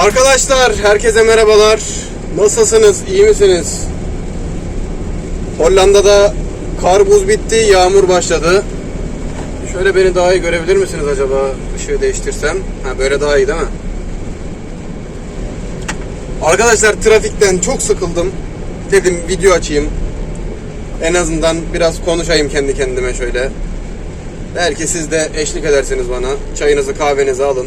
Arkadaşlar herkese merhabalar. Nasılsınız? İyi misiniz? Hollanda'da kar buz bitti, yağmur başladı. Şöyle beni daha iyi görebilir misiniz acaba ışığı değiştirsem? Ha böyle daha iyi değil mi? Arkadaşlar trafikten çok sıkıldım. Dedim video açayım. En azından biraz konuşayım kendi kendime şöyle. Belki siz de eşlik edersiniz bana. Çayınızı kahvenizi alın.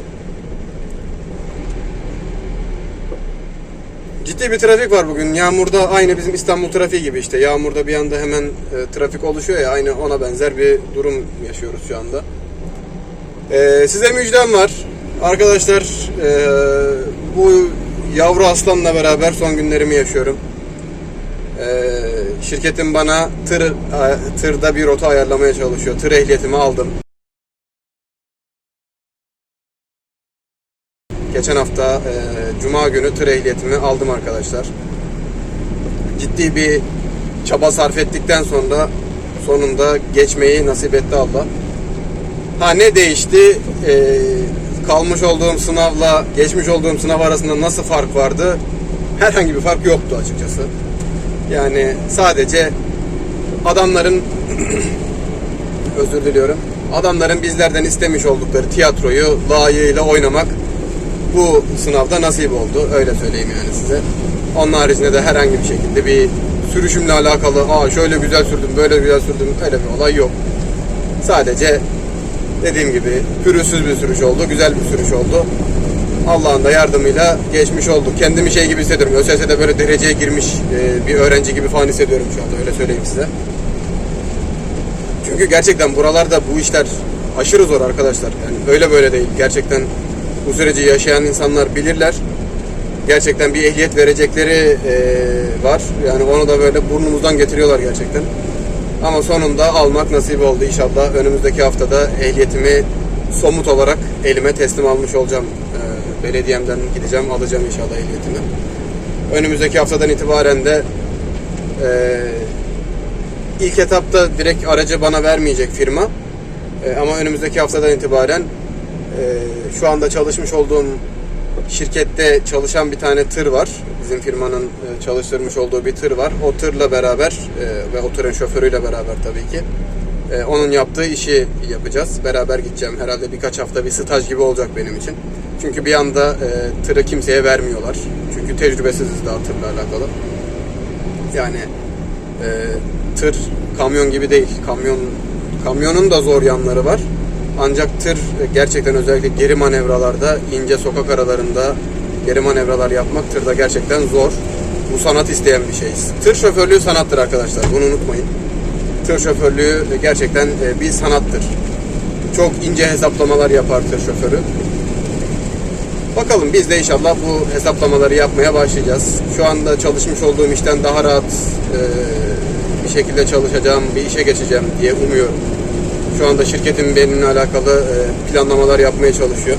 Ciddi bir trafik var bugün. Yağmurda aynı bizim İstanbul trafiği gibi işte. Yağmurda bir anda hemen e, trafik oluşuyor ya. Aynı ona benzer bir durum yaşıyoruz şu anda. E, size müjdem var. Arkadaşlar e, bu yavru aslanla beraber son günlerimi yaşıyorum. E, şirketim bana tır e, tırda bir rota ayarlamaya çalışıyor. Tır ehliyetimi aldım. Geçen hafta e, Cuma günü tır ehliyetimi aldım arkadaşlar. Ciddi bir çaba sarf ettikten sonra sonunda geçmeyi nasip etti Allah. Ha ne değişti? E, kalmış olduğum sınavla geçmiş olduğum sınav arasında nasıl fark vardı? Herhangi bir fark yoktu açıkçası. Yani sadece adamların özür diliyorum. Adamların bizlerden istemiş oldukları tiyatroyu layığıyla oynamak bu sınavda nasip oldu. Öyle söyleyeyim yani size. Onun haricinde de herhangi bir şekilde bir sürüşümle alakalı aa şöyle güzel sürdüm, böyle güzel sürdüm öyle bir olay yok. Sadece dediğim gibi pürüzsüz bir sürüş oldu, güzel bir sürüş oldu. Allah'ın da yardımıyla geçmiş olduk. Kendimi şey gibi hissediyorum. ÖSS'de böyle dereceye girmiş e, bir öğrenci gibi falan hissediyorum şu anda. Öyle söyleyeyim size. Çünkü gerçekten buralarda bu işler aşırı zor arkadaşlar. Yani öyle böyle değil. Gerçekten bu süreci yaşayan insanlar bilirler. Gerçekten bir ehliyet verecekleri e, var. Yani onu da böyle burnumuzdan getiriyorlar gerçekten. Ama sonunda almak nasip oldu inşallah. Önümüzdeki haftada ehliyetimi somut olarak elime teslim almış olacağım. E, belediyemden gideceğim, alacağım inşallah ehliyetimi. Önümüzdeki haftadan itibaren de e, ilk etapta direkt aracı bana vermeyecek firma. E, ama önümüzdeki haftadan itibaren şu anda çalışmış olduğum şirkette çalışan bir tane tır var. Bizim firmanın e, çalıştırmış olduğu bir tır var. O tırla beraber e, ve o tırın şoförüyle beraber tabii ki e, onun yaptığı işi yapacağız. Beraber gideceğim. Herhalde birkaç hafta bir staj gibi olacak benim için. Çünkü bir anda tırı kimseye vermiyorlar. Çünkü tecrübesiziz daha tırla alakalı. Yani tır kamyon gibi değil. Kamyon kamyonun da zor yanları var. Ancak tır gerçekten özellikle geri manevralarda, ince sokak aralarında geri manevralar yapmak tırda gerçekten zor. Bu sanat isteyen bir şey. Tır şoförlüğü sanattır arkadaşlar. Bunu unutmayın. Tır şoförlüğü gerçekten e, bir sanattır. Çok ince hesaplamalar yapar tır şoförü. Bakalım biz de inşallah bu hesaplamaları yapmaya başlayacağız. Şu anda çalışmış olduğum işten daha rahat e, bir şekilde çalışacağım, bir işe geçeceğim diye umuyorum. Şu anda şirketim benimle alakalı e, planlamalar yapmaya çalışıyor.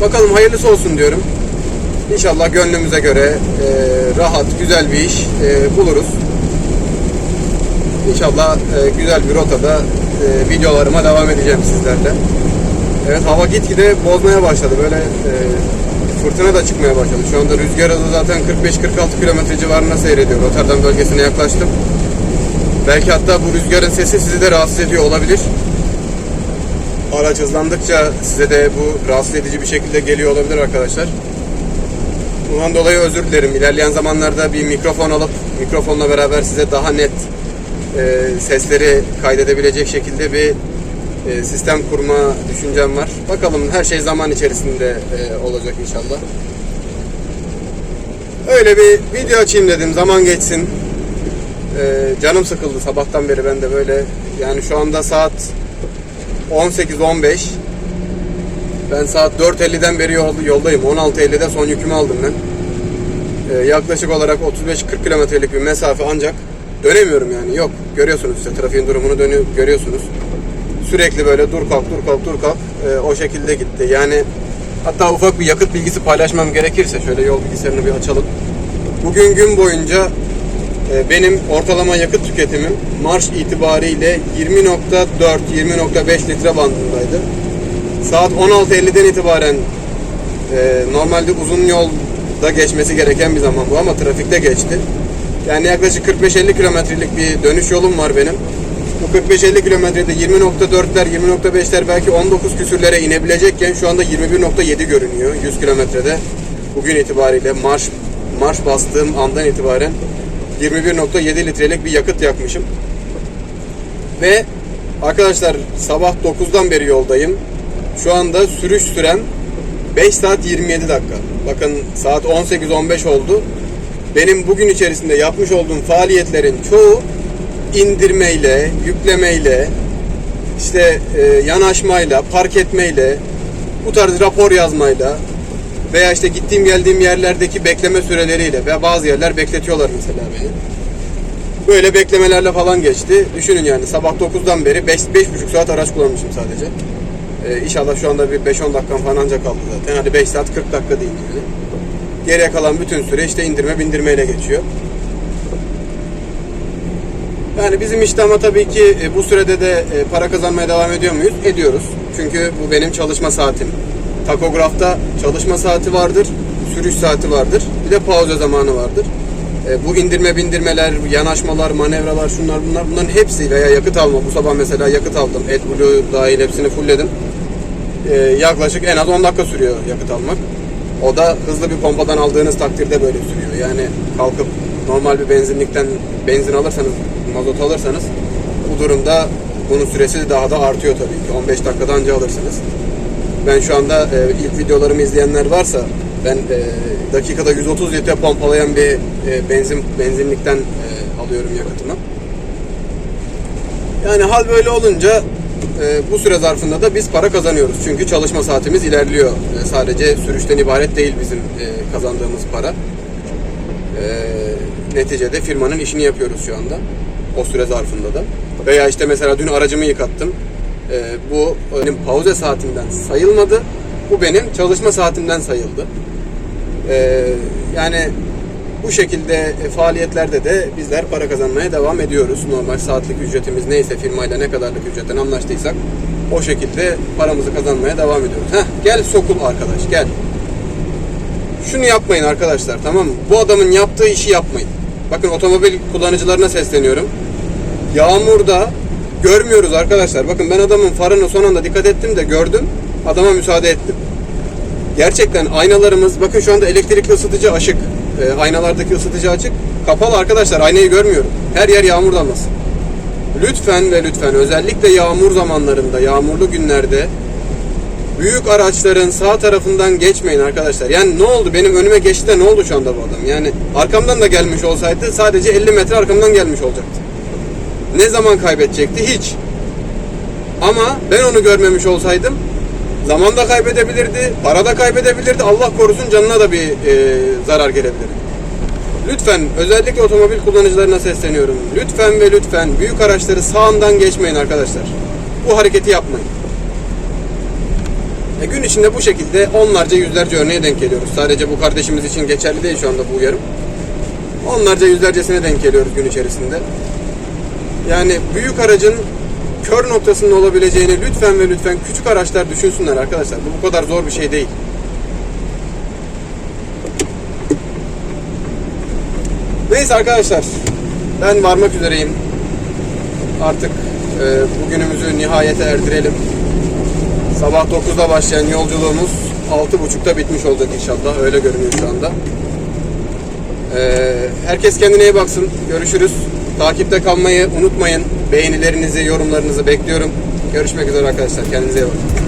Bakalım hayırlısı olsun diyorum. İnşallah gönlümüze göre e, rahat, güzel bir iş e, buluruz. İnşallah güzel bir rotada videolarıma devam edeceğim sizlerle. Evet hava gitgide bozmaya başladı. Böyle fırtına da çıkmaya başladı. Şu anda rüzgar hızı zaten 45-46 km civarında seyrediyor. Rotterdam bölgesine yaklaştım. Belki hatta bu rüzgarın sesi sizi de rahatsız ediyor olabilir. Araç hızlandıkça size de bu rahatsız edici bir şekilde geliyor olabilir arkadaşlar. Bundan dolayı özür dilerim. İlerleyen zamanlarda bir mikrofon alıp mikrofonla beraber size daha net e, sesleri kaydedebilecek şekilde bir e, sistem kurma düşüncem var. Bakalım her şey zaman içerisinde e, olacak inşallah. Öyle bir video açayım dedim. Zaman geçsin. Ee, canım sıkıldı sabahtan beri ben de böyle. Yani şu anda saat 18-15 ben saat 4.50'den beri yol, yoldayım. 16.50'de son yükümü aldım ben. Ee, yaklaşık olarak 35-40 kilometrelik bir mesafe ancak dönemiyorum yani. Yok görüyorsunuz işte trafiğin durumunu dönüyor, görüyorsunuz. Sürekli böyle dur kalk dur kalk dur kalk. Ee, o şekilde gitti. Yani hatta ufak bir yakıt bilgisi paylaşmam gerekirse şöyle yol bilgisayarını bir açalım. Bugün gün boyunca benim ortalama yakıt tüketimim Marş itibariyle 20.4-20.5 litre bandındaydı. Saat 16.50'den itibaren Ee, normalde uzun yolda geçmesi gereken bir zaman bu ama trafikte geçti. Yani yaklaşık 45-50 kilometrelik bir dönüş yolum var benim. Bu 45-50 kilometrede 20.4'ler, 20.5'ler belki 19 küsürlere inebilecekken şu anda 21.7 görünüyor 100 kilometrede. Bugün itibariyle marş marş bastığım andan itibaren 21.7 litrelik bir yakıt yakmışım. Ve arkadaşlar sabah 9'dan beri yoldayım. Şu anda sürüş süren 5 saat 27 dakika. Bakın saat 18-15 oldu. Benim bugün içerisinde yapmış olduğum faaliyetlerin çoğu indirmeyle, yüklemeyle, işte e, yanaşmayla, park etmeyle, bu tarz rapor yazmayla veya işte gittiğim geldiğim yerlerdeki bekleme süreleriyle veya bazı yerler bekletiyorlar mesela beni. Böyle beklemelerle falan geçti. Düşünün yani sabah 9'dan beri 5 5,5 saat araç kullanmışım sadece. Ee, inşallah şu anda bir 5-10 dakikam falan ancak kaldı zaten. Hadi 5 saat 40 dakika değil yani. Geriye kalan bütün süre işte indirme bindirmeyle geçiyor. Yani bizim işte ama tabii ki e, bu sürede de e, para kazanmaya devam ediyor muyuz? Ediyoruz. Çünkü bu benim çalışma saatim. Takografta çalışma saati vardır, sürüş saati vardır. Bir de pauza zamanı vardır. E, Bu indirme bindirmeler, yanaşmalar, manevralar, şunlar bunlar bunların hepsi veya yakıt alma. Bu sabah mesela yakıt aldım. AdBlue dahil hepsini fullledim. E, yaklaşık en az 10 dakika sürüyor yakıt almak. O da hızlı bir pompadan aldığınız takdirde böyle sürüyor. Yani kalkıp normal bir benzinlikten benzin alırsanız, mazot alırsanız bu durumda bunun süresi daha da artıyor tabii ki. 15 dakikada anca alırsınız. Ben şu anda e, ilk videolarımı izleyenler varsa ben e, dakikada 130 litre pompalayan bir e, benzin benzinlikten e, alıyorum yakıtımı. Yani hal böyle olunca e, bu süre zarfında da biz para kazanıyoruz. Çünkü çalışma saatimiz ilerliyor. E, sadece sürüşten ibaret değil bizim e, kazandığımız para. E, neticede firmanın işini yapıyoruz şu anda. O süre zarfında da. Veya işte mesela dün aracımı yıkattım. E, bu benim pauze saatimden sayılmadı. Bu benim çalışma saatimden sayıldı. E, yani bu şekilde e, faaliyetlerde de bizler para kazanmaya devam ediyoruz. Normal saatlik ücretimiz neyse firmayla ne kadarlık ücretten anlaştıysak o şekilde paramızı kazanmaya devam ediyoruz. Heh, gel sokul arkadaş gel. Şunu yapmayın arkadaşlar tamam mı? Bu adamın yaptığı işi yapmayın. Bakın otomobil kullanıcılarına sesleniyorum. Yağmurda görmüyoruz arkadaşlar. Bakın ben adamın farını son anda dikkat ettim de gördüm. Adama müsaade ettim. Gerçekten aynalarımız bakın şu anda elektrikli ısıtıcı açık. E, aynalardaki ısıtıcı açık. Kapalı arkadaşlar aynayı görmüyorum. Her yer yağmur damlası. Lütfen ve lütfen özellikle yağmur zamanlarında, yağmurlu günlerde büyük araçların sağ tarafından geçmeyin arkadaşlar. Yani ne oldu? Benim önüme geçti de ne oldu şu anda bu adam? Yani arkamdan da gelmiş olsaydı sadece 50 metre arkamdan gelmiş olacaktı. Ne zaman kaybedecekti? Hiç. Ama ben onu görmemiş olsaydım zaman da kaybedebilirdi, para da kaybedebilirdi. Allah korusun canına da bir e, zarar gelebilirdi. Lütfen özellikle otomobil kullanıcılarına sesleniyorum. Lütfen ve lütfen büyük araçları sağından geçmeyin arkadaşlar. Bu hareketi yapmayın. E, gün içinde bu şekilde onlarca yüzlerce örneğe denk geliyoruz. Sadece bu kardeşimiz için geçerli değil şu anda bu uyarım. Onlarca yüzlercesine denk geliyoruz gün içerisinde. Yani büyük aracın kör noktasında olabileceğini lütfen ve lütfen küçük araçlar düşünsünler arkadaşlar. Bu bu kadar zor bir şey değil. Neyse arkadaşlar ben varmak üzereyim. Artık e, bugünümüzü nihayete erdirelim. Sabah 9'da başlayan yolculuğumuz 6.30'da bitmiş olacak inşallah. Öyle görünüyor şu anda. E, herkes kendine iyi baksın. Görüşürüz. Takipte kalmayı unutmayın. Beğenilerinizi, yorumlarınızı bekliyorum. Görüşmek üzere arkadaşlar. Kendinize iyi bakın.